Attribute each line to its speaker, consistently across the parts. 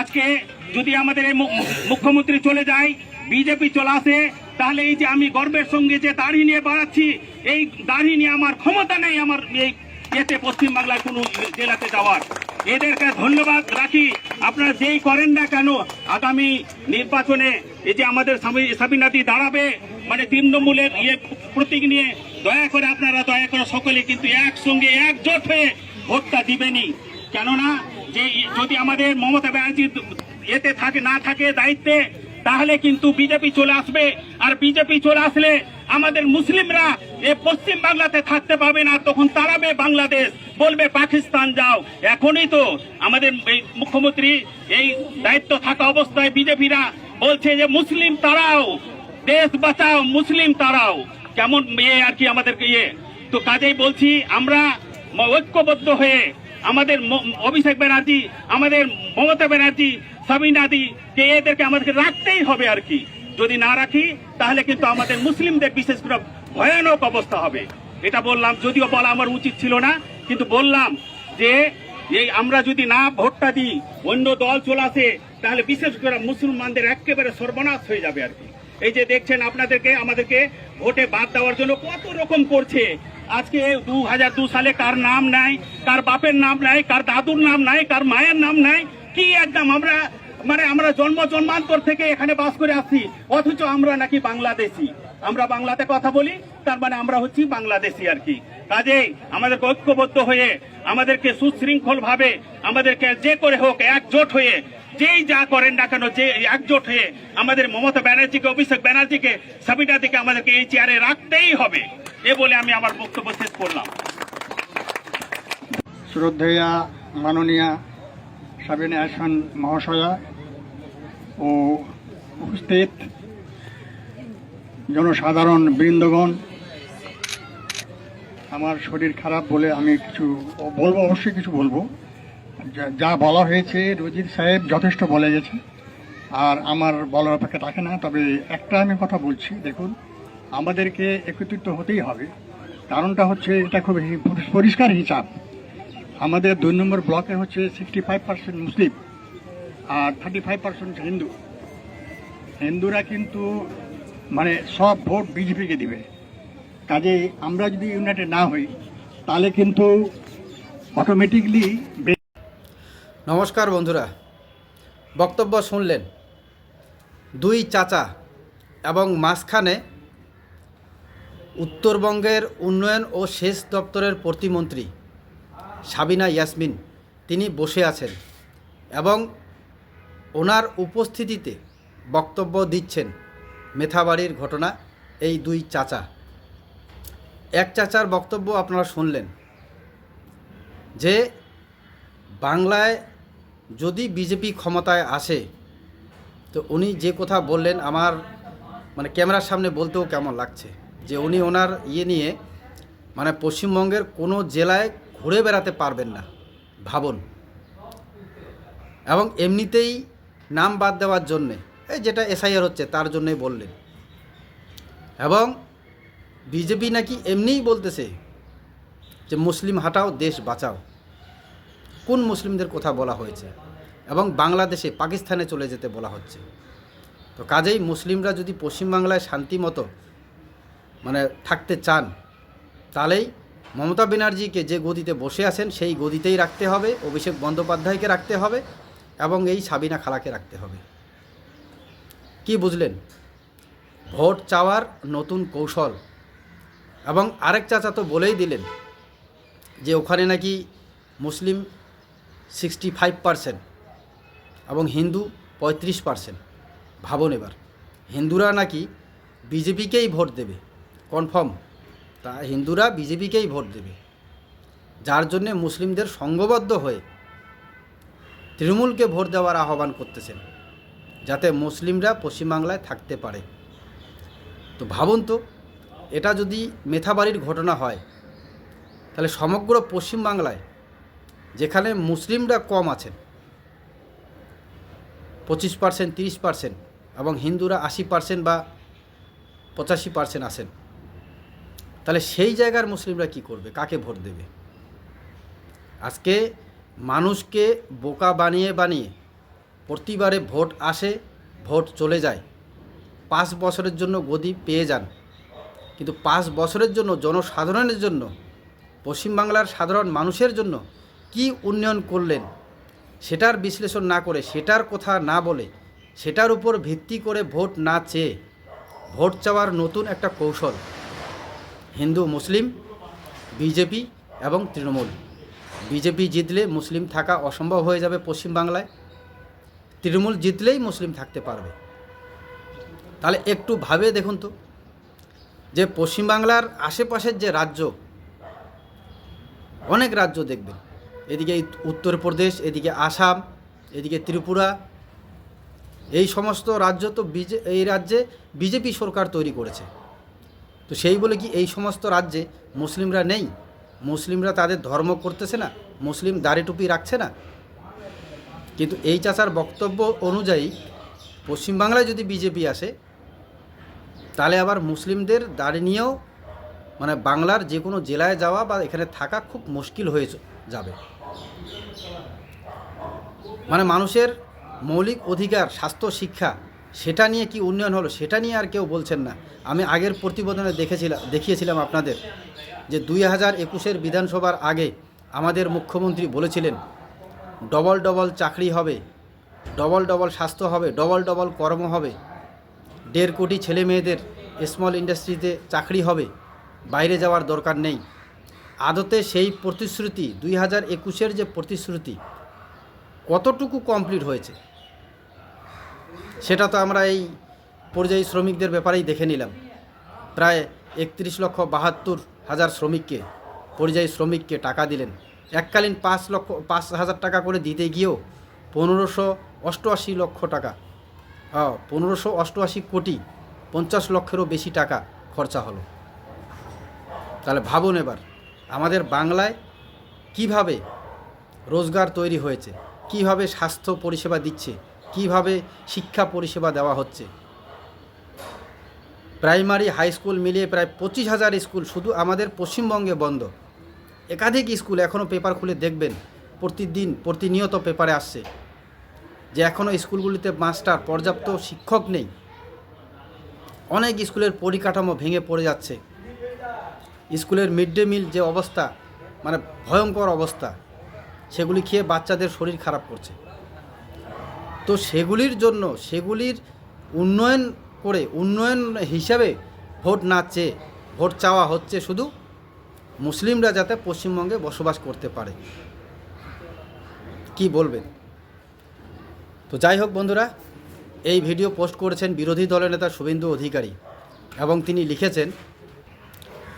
Speaker 1: আজকে যদি আমাদের এই মুখ্যমন্ত্রী চলে যায়, বিজেপি চলে আসে, তাহলে এই যে আমি গর্বের সঙ্গে যে দাড়ি নিয়ে বাড়াচ্ছি, এই দাড়ি নিয়ে আমার ক্ষমতা নেই আমার এই এতে পশ্চিমবাংলার কোনো জেলাতে যাওয়ার। এদেরকে ধন্যবাদ রাখি। আপনারা যেই করেন না কেন, আগামী নির্বাচনে এই যে আমাদের স্বামীনাথী দাঁড়াবে মানে তৃণমূলের ইয়ে প্রতীক নিয়ে দয়া করে আপনারা দয়া করে সকলে কিন্তু একসঙ্গে একজোট হয়ে ভোটটা দিবেনই। কেননা যে যদি আমাদের মমতা ব্যানার্জি এতে থাকে, না থাকে দায়িত্বে, তাহলে কিন্তু বিজেপি চলে আসবে। আর বিজেপি চলে আসলে আমাদের মুসলিমরা এ পশ্চিম বাংলাতে থাকতে পারবে না, তখন তাড়াবে বাংলাদেশ। বলবে, পাকিস্তান যাও। এখনই তো আমাদের মুখ্যমন্ত্রী এই দায়িত্ব থাকা অবস্থায় বিজেপিরা বলছে যে, মুসলিম তারাও দেশ বাঁচাও, মুসলিম তারাও কেমন ইয়ে আর কি আমাদেরকে ইয়ে। তো কাজেই বলছি, আমরা ঐক্যবদ্ধ হয়ে আমাদের অভিষেক ব্যানার্জি, আমাদের মমতা ব্যানার্জি সাবিনাদি কে এদেরকে আমাদেরকে রাখতেই হবে আর কি। যদি না রাখি, তাহলে কিন্তু আমাদের মুসলিমদের বিশেষ করে ভয়ানক অবস্থা হবে। এটা বললাম, যদিও বলা আমার উচিত ছিল না, কিন্তু বললাম যে, এই আমরা যদি না ভোটটা দিই, অন্য দল চলে আসে, তাহলে বিশেষ করে মুসলমানদের একেবারে সর্বনাশ হয়ে যাবে আর কি। এই যে দেখছেন আপনাদেরকে, আমাদেরকে ভোটে বাদ দেওয়ার জন্য কত রকম করছে। আজকে দু হাজার দু সালে কার নাম নাই, কার বাপের নাম নাই, কার দাদুর নাম নাই, কার মায়ের নাম নাই, কি একদম আমরা মানে আমরা জন্ম জন্মান্তর থেকে এখানে বাস করে আসছি, অথচ আমরা নাকি বাংলাদেশি। আমরা বাংলাতে কথা বলি, তার মানে আমরা হচ্ছি বাংলাদেশি আর কি। কাজেই আমাদের ঐক্যবদ্ধ হয়ে, আমাদেরকে সুশৃঙ্খল ভাবে আমাদেরকে যে করে হোক, একজোট হয়ে যেই যা করেন না কেন, যে একজোট হয়ে আমাদের মমতা ব্যানার্জিকে, অভিষেক ব্যানার্জিকে, সাবিনা দিকে আমাদেরকে এই চেয়ারে রাখতেই হবে। এ বলে আমি আমার বক্তব্য শেষ করলাম।
Speaker 2: শ্রদ্ধেয়া, মাননীয়া সাবিনা হাসান মহাশয়া ও উপস্থিত জনসাধারণ বৃন্দগণ, আমার শরীর খারাপ বলে আমি কিছু বলব, অবশ্যই কিছু বলব। যা- বলা হয়েছে রজিত সাহেব যথেষ্ট বলে গেছে আর আমার বলার অপেক্ষা থাকে না, তবে একটা আমি কথা বলছি, দেখুন, আমাদেরকে একত্রিত হতেই হবে। কারণটা হচ্ছে, এটা খুব পরিষ্কার হিসাব। আমাদের দুই নম্বর ব্লকে হচ্ছে সিক্সটি ফাইভ পার্সেন্ট মুসলিম আর থার্টি ফাইভ পার্সেন্ট হিন্দু। হিন্দুরা কিন্তু মানে সব ভোট বিজেপিকে দিবে। কাজে আমরা যদি ইউনাইটেড না হই, তাহলে কিন্তু অটোমেটিকলি
Speaker 3: নমস্কার বন্ধুরা। বক্তব্য শুনলেন দুই চাচা এবং মাঝখানে উত্তরবঙ্গের উন্নয়ন ও সেচ দপ্তরের প্রতিমন্ত্রী সাবিনা ইয়াসমিন তিনি বসে আছেন এবং ওনার উপস্থিতিতে বক্তব্য দিচ্ছেন মেথাবাড়ির ঘটনা এই দুই চাচা। এক চাচার বক্তব্য আপনারা শুনলেন যে বাংলায় যদি বিজেপি ক্ষমতায় আসে, তো উনি যে কথা বললেন আমার মানে ক্যামেরার সামনে বলতেও কেমন লাগছে। যে উনি ওনার ইয়ে নিয়ে মানে পশ্চিমবঙ্গের কোনো জেলায় ঘুরে বেড়াতে পারবেন না, ভাবুন। এবং এমনিতেই নাম বাদ দেওয়ার জন্যে, এই যেটা এসআইআর হচ্ছে তার জন্যই বললেন। এবং বিজেপি নাকি এমনিই বলতেছে যে, মুসলিম হাটাও, দেশ বাঁচাও। কোন মুসলিমদের কথা বলা হয়েছে? এবং বাংলাদেশে পাকিস্তানে চলে যেতে বলা হচ্ছে। তো কাজেই মুসলিমরা যদি পশ্চিমবাংলায় শান্তি মতো মানে থাকতে চান, তাহলেই মমতা ব্যানার্জিকে যে গদিতে বসে আছেন, সেই গদিতেই রাখতে হবে, অভিষেক বন্দ্যোপাধ্যায়কে রাখতে হবে এবং এই সাবিনা খালাকে রাখতে হবে। কি বুঝলেন? ভোট চাওয়ার নতুন কৌশল। এবং আরেক চাচা তো বলেই দিলেন যে ওখানে নাকি মুসলিম সিক্সটি ফাইভ পারসেন্ট এবং হিন্দু পঁয়ত্রিশ পারসেন্ট ভাবুন এবার, হিন্দুরা নাকি বিজেপিকেই ভোট দেবে? কনফার্ম। তা হিন্দুরা বিজেপিকেই ভোট দেবে। যার জন্যে মুসলিমদের সংঘবদ্ধ হয়ে তৃণমূলকে ভোট দেওয়ার আহ্বান করতেছেন, যাতে মুসলিমরা পশ্চিমবাংলায় থাকতে পারে। তো ভাবুন তো, এটা যদি মেথাবাড়ির ঘটনা হয়, তাহলে সমগ্র পশ্চিমবাংলায় যেখানে মুসলিমরা কম আছেন, পঁচিশ পার্সেন্ট তিরিশ পার্সেন্ট এবং হিন্দুরা আশি পার্সেন্ট বা পঁচাশি পার্সেন্ট আসেন তাহলে সেই জায়গার মুসলিমরা কি করবে? কাকে ভোট দেবে? আজকে মানুষকে বোকা বানিয়ে বানিয়ে প্রতিবারে ভোট আসে, ভোট চলে যায়। পাঁচ বছরের জন্য গদি পেয়ে যান। কিন্তু পাঁচ বছরের জন্য, জনসাধারণের জন্য, পশ্চিমবাংলার সাধারণ মানুষের জন্য কি উন্নয়ন করলেন, সেটার বিশ্লেষণ না করে, সেটার কথা না বলে, সেটার উপর ভিত্তি করে ভোট না চেয়ে, ভোট চাওয়ার নতুন একটা কৌশল, হিন্দু, মুসলিম, বিজেপি এবং তৃণমূল। বিজেপি জিতলে মুসলিম থাকা অসম্ভব হয়ে যাবে পশ্চিমবাংলায়, তৃণমূল জিতলেই মুসলিম থাকতে পারবে। তাহলে একটু ভাবে দেখুন তো, যে পশ্চিমবাংলার আশেপাশের যে রাজ্য, অনেক রাজ্য দেখবেন। এদিকে উত্তরপ্রদেশ, এদিকে আসাম, এদিকে ত্রিপুরা। এই সমস্ত রাজ্য তো বিজে, এই রাজ্যে বিজেপি সরকার তৈরি করেছে। তো সেই বলে কি এই সমস্ত রাজ্যে মুসলিমরা নেই? মুসলিমরা তাদের ধর্ম করতেছে না? মুসলিম দাড়ি টুপি রাখছে না? কিন্তু এই চাচার বক্তব্য অনুযায়ী পশ্চিমবাংলায় যদি বিজেপি আসে, তাহলে আবার মুসলিমদের দাড়ি নিয়েও মানে বাংলার যে কোনো জেলায় যাওয়া বা এখানে থাকা খুব মুশকিল হয়ে চ- যাবে। মানে মানুষের মৌলিক অধিকার, স্বাস্থ্য, শিক্ষা, সেটা নিয়ে কি উন্নয়ন হলো, সেটা নিয়ে আর কেউ বলছেন না। আমি আগের প্রতিবেদনে দেখেছিলাম দেখিয়েছিলাম আপনাদের যে দুই হাজার একুশের বিধানসভার আগে আমাদের মুখ্যমন্ত্রী বলেছিলেন, ডবল ডবল চাকরি হবে, ডবল ডবল স্বাস্থ্য হবে, ডবল ডবল কর্ম হবে, দেড় কোটি ছেলে মেয়েদের স্মল ইন্ডাস্ট্রিতে চাকরি হবে, বাইরে যাওয়ার দরকার নেই। আদতে সেই প্রতিশ্রুতি দুই হাজার একুশের যে প্রতিশ্রুতি কতটুকু কমপ্লিট হয়েছে, সেটা তো আমরা এই পরিযায়ী শ্রমিকদের ব্যাপারেই দেখে নিলাম। প্রায় একত্রিশ লক্ষ বাহাত্তর হাজার শ্রমিককে, পরিযায়ী শ্রমিককে টাকা দিলেন। এককালীন পাঁচ লক্ষ, পাঁচ হাজার টাকা করে দিতে গিয়েও পনেরোশো অষ্টআশি লক্ষ টাকা পনেরোশো অষ্টআশি কোটি পঞ্চাশ লক্ষেরও বেশি টাকা খরচা হলো। তাহলে ভাবুন এবার আমাদের বাংলায় কীভাবে রোজগার তৈরি হয়েছে, কীভাবে স্বাস্থ্য পরিষেবা দিচ্ছে, কীভাবে শিক্ষা পরিষেবা দেওয়া হচ্ছে। প্রাইমারি হাই স্কুল মিলিয়ে প্রায় পঁচিশ হাজার স্কুল শুধু আমাদের পশ্চিমবঙ্গে বন্ধ। একাধিক স্কুল এখনও পেপার খুলে দেখবেন, প্রতিদিন প্রতিনিয়ত পেপারে আসছে যে এখনও স্কুলগুলিতে মাস্টার, পর্যাপ্ত শিক্ষক নেই। অনেক স্কুলের পরিকাঠামো ভেঙে পড়ে যাচ্ছে। স্কুলের মিড ডে মিল যে অবস্থা মানে ভয়ঙ্কর অবস্থা, সেগুলি খেয়ে বাচ্চাদের শরীর খারাপ করছে। তো সেগুলির জন্য, সেগুলির উন্নয়ন করে, উন্নয়ন হিসাবে ভোট না চেয়ে ভোট চাওয়া হচ্ছে শুধু মুসলিমরা যাতে পশ্চিমবঙ্গে বসবাস করতে পারে। কি বলবেন? তো যাই হোক বন্ধুরা, এই ভিডিও পোস্ট করেছেন বিরোধী দলের নেতা শুভেন্দু অধিকারী এবং তিনি লিখেছেন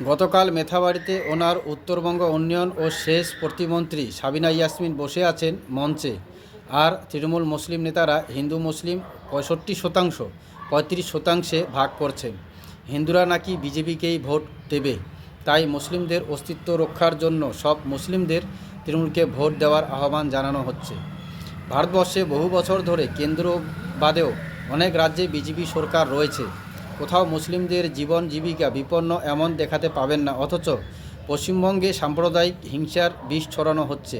Speaker 3: গতকাল মেথাবাড়িতে ওনার উত্তরবঙ্গ উন্নয়ন ও শেষ প্রতিমন্ত্রী সাবিনা ইয়াসমিন বসে আছেন মঞ্চে। আর তৃণমূল মুসলিম নেতারা হিন্দু মুসলিম পঁয়ষট্টি শতাংশ, পঁয়ত্রিশ শতাংশে ভাগ করছেন। হিন্দুরা নাকি বিজেপিকেই ভোট দেবে। তাই মুসলিমদের অস্তিত্ব রক্ষার জন্য সব মুসলিমদের তৃণমূলকে ভোট দেওয়ার আহ্বান জানানো হচ্ছে। ভারতবর্ষে বহু বছর ধরে কেন্দ্র বাদেও অনেক রাজ্যে বিজেপি সরকার রয়েছে। কোথাও মুসলিমদের জীবন জীবিকা বিপন্ন এমন দেখাতে পাবেন না, অথচ পশ্চিমবঙ্গে সাম্প্রদায়িক হিংসার বিষ ছড়ানো হচ্ছে।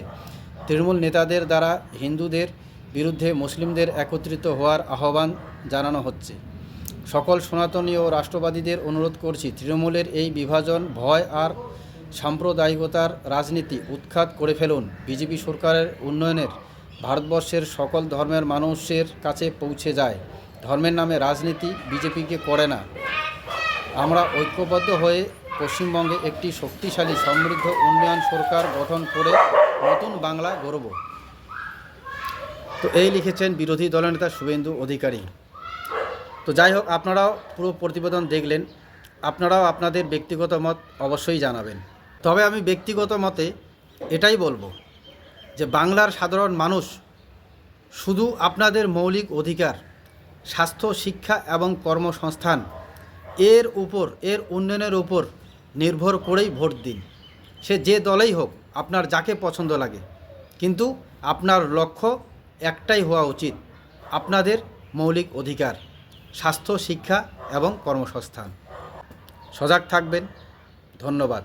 Speaker 3: তৃণমূল নেতাদের দ্বারা হিন্দুদের বিরুদ্ধে মুসলিমদের একত্রিত হওয়ার আহ্বান জানানো হচ্ছে। সকল সনাতনী ও রাষ্ট্রবাদীদের অনুরোধ করছি, তৃণমূলের এই বিভাজন, ভয় আর সাম্প্রদায়িকতার রাজনীতি উৎখাত করে ফেলুন। বিজেপি সরকারের উন্নয়নের ভারতবর্ষের সকল ধর্মের মানুষের কাছে পৌঁছে যায়। ধর্মের নামে রাজনীতি বিজেপিকে করে না। আমরা ঐক্যবদ্ধ হয়ে পশ্চিমবঙ্গে একটি শক্তিশালী সমৃদ্ধ উন্নয়ন সরকার গঠন করে নতুন বাংলা গড়ব। তো এই লিখেছেন বিরোধী দলনেতা শুভেন্দু অধিকারী। তো যাই হোক, আপনারাও পুরো প্রতিবেদন দেখলেন। আপনারাও আপনাদের ব্যক্তিগত মত অবশ্যই জানাবেন। তবে আমি ব্যক্তিগত মতে এটাই বলব যে বাংলার সাধারণ মানুষ শুধু আপনাদের মৌলিক অধিকার স্বাস্থ্য, শিক্ষা এবং কর্মসংস্থান এর উপর, এর উন্নয়নের উপর নির্ভর করেই ভোট দিন। সে যে দলেই হোক, আপনার যাকে পছন্দ লাগে। কিন্তু আপনার লক্ষ্য একটাই হওয়া উচিত, আপনাদের মৌলিক অধিকার, স্বাস্থ্য, শিক্ষা এবং কর্মসংস্থান। সজাগ থাকবেন। ধন্যবাদ।